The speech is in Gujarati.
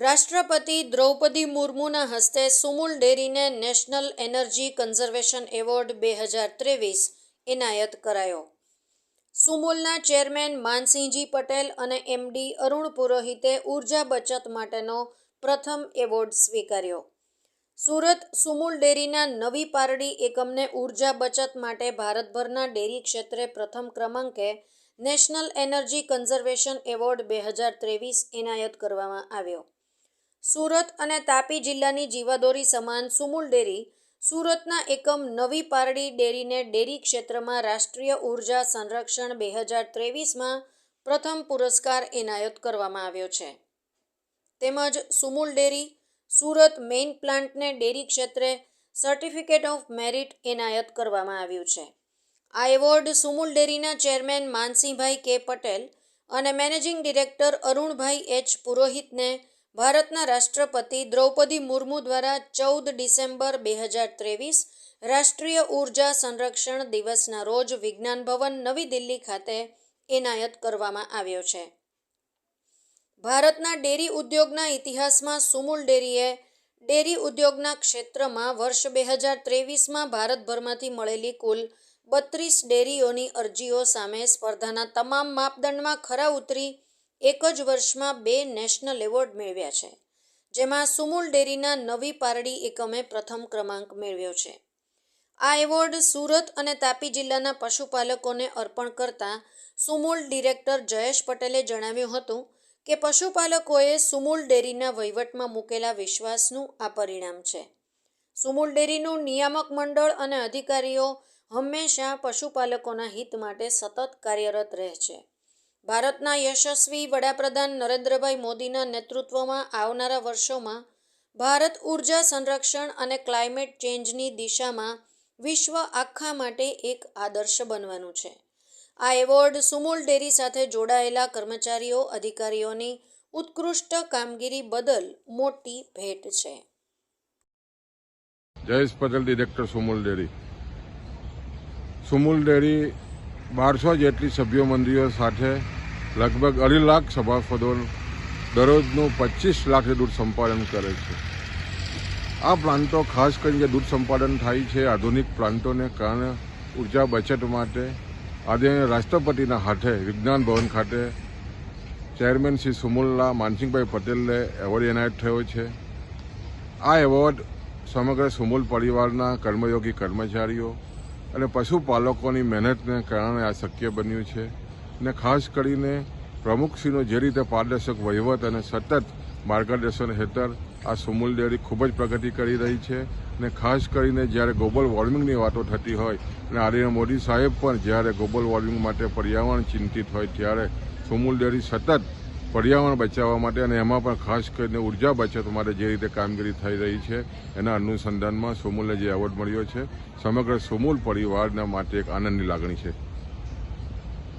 રાષ્ટ્રપતિ દ્રૌપદી મુર્મુના હસ્તે સુમુલ ડેરીને નેશનલ એનર્જી કન્ઝર્વેશન એવોર્ડ બે હજાર ત્રેવીસ એનાયત કરાયો. સુમુલના ચેરમેન માનસિંહજી પટેલ અને એમડી અરુણ પુરોહિતે ઊર્જા બચત માટેનો પ્રથમ એવોર્ડ સ્વીકાર્યો. સુરત સુમુલ ડેરીના નવી પારડી એકમને ઊર્જા બચત માટે ભારતભરના ડેરી ક્ષેત્રે પ્રથમ ક્રમાંકે નેશનલ એનર્જી કન્ઝર્વેશન એવોર્ડ બે હજાર ત્રેવીસ એનાયત કરવામાં આવ્યો. સુરત અને તાપી જિલ્લાની જીવાદોરી સમાન સુમુલ ડેરી સુરતના એકમ નવી પારડી ડેરીને ડેરી ક્ષેત્રમાં રાષ્ટ્રીય ઊર્જા સંરક્ષણ બે હજાર ત્રેવીસમાં પ્રથમ પુરસ્કાર એનાયત કરવામાં આવ્યો છે. તેમજ સુમુલ ડેરી સુરત મેઇન પ્લાન્ટને ડેરી ક્ષેત્રે સર્ટિફિકેટ ઓફ મેરિટ એનાયત કરવામાં આવ્યું છે. આ એવોર્ડ સુમુલ ડેરીના ચેરમેન માનસિંહભાઈ કે પટેલ અને મેનેજિંગ ડિરેક્ટર અરુણભાઈ એચ પુરોહિતને ભારતના રાષ્ટ્રપતિ દ્રૌપદી મુર્મુ દ્વારા ચૌદ ડિસેમ્બર બે હજાર ત્રેવીસ રાષ્ટ્રીય ઊર્જા સંરક્ષણ દિવસના રોજ વિજ્ઞાન ભવન નવી દિલ્હી ખાતે એનાયત કરવામાં આવ્યો છે. ભારતના ડેરી ઉદ્યોગના ઇતિહાસમાં સુમુલ ડેરીએ ડેરી ઉદ્યોગના ક્ષેત્રમાં વર્ષ બે હજાર ત્રેવીસમાં ભારતભરમાંથી મળેલી કુલ બત્રીસ ડેરીઓની અરજીઓ સામે સ્પર્ધાના તમામ માપદંડમાં ખરા ઉતરી એક જ વર્ષમાં બે નેશનલ એવોર્ડ મેળવ્યા છે, જેમાં સુમુલ ડેરીના નવી પારડી એકમે પ્રથમ ક્રમાંક મેળવ્યો છે. આ એવોર્ડ સુરત અને તાપી જિલ્લાના પશુપાલકોને અર્પણ કરતા સુમુલ ડિરેક્ટર જયેશ પટેલે જણાવ્યું હતું કે પશુપાલકોએ સુમુલ ડેરીના વહીવટમાં મૂકેલા વિશ્વાસનું આ પરિણામ છે. સુમુલ ડેરીનું નિયામક મંડળ અને અધિકારીઓ હંમેશા પશુપાલકોના હિત માટે સતત કાર્યરત રહે છે. ભારતના યશસ્વી વડાપ્રધાન નરેન્દ્રભાઈ મોદીના નેતૃત્વમાં આવનારા વર્ષોમાં ભારત ઊર્જા સંરક્ષણ અને ક્લાઇમેટ ચેન્જની દિશામાં વિશ્વ આખા માટે એક આદર્શ બનવાનું છે. આ એવોર્ડ સુમૂલ ડેરી સાથે જોડાયેલા કર્મચારીઓ, અધિકારીઓની ઉત્કૃષ્ટ કામગીરી બદલ મોટી ભેટ છે. Jayesh Patel director Sumul dairy. Sumul dairy બારસો જેટલી સભ્યો મંડળીઓ સાથે લગભગ અઢી લાખ સભાસદો દરરોજનું પચીસ લાખ દૂધ સંપાદન કરે છે. આ પ્લાન્ટો ખાસ કરીને દૂધ સંપાદન થાય છે, આધુનિક પ્લાન્ટોને કારણે ઊર્જા બચત માટે આજે રાષ્ટ્રપતિના હાથે વિજ્ઞાન ભવન ખાતે ચેરમેન શ્રી સુમુલ્લા માનસિંહભાઈ પટેલને એવોર્ડ એનાયત થયો છે. આ એવોર્ડ સમગ્ર સુમુલ પરિવારના કર્મયોગી કર્મચારીઓ અને પશુપાલકોની મહેનતને કારણે આ શક્ય બન્યું છે. ને ખાસ કરીને પ્રમુખશ્રીનો જે રીતે પારદર્શક વહીવટ અને સતત માર્ગદર્શન હેઠળ આ સુમૂલ ડેરી ખૂબ જ પ્રગતિ કરી રહી છે. ને ખાસ કરીને જ્યારે ગ્લોબલ વોર્મિંગની વાતો થતી હોય અને આદરણીય મોદી સાહેબ પણ જ્યારે ગ્લોબલ વોર્મિંગ માટે પર્યાવરણ ચિંતિત હોય ત્યારે સુમૂલ ડેરી સતત પર્યાવરણ બચાવવા માટે અને એમાં પણ ખાસ કરીને ઊર્જા બચત માટે જે રીતે કામગીરી થઈ રહી છે, એના અનુસંધાનમાં સોમૂલને જે એવોર્ડ મળ્યો છે. સમગ્ર સોમૂલ પરિવારના માટે એક આનંદની લાગણી છે.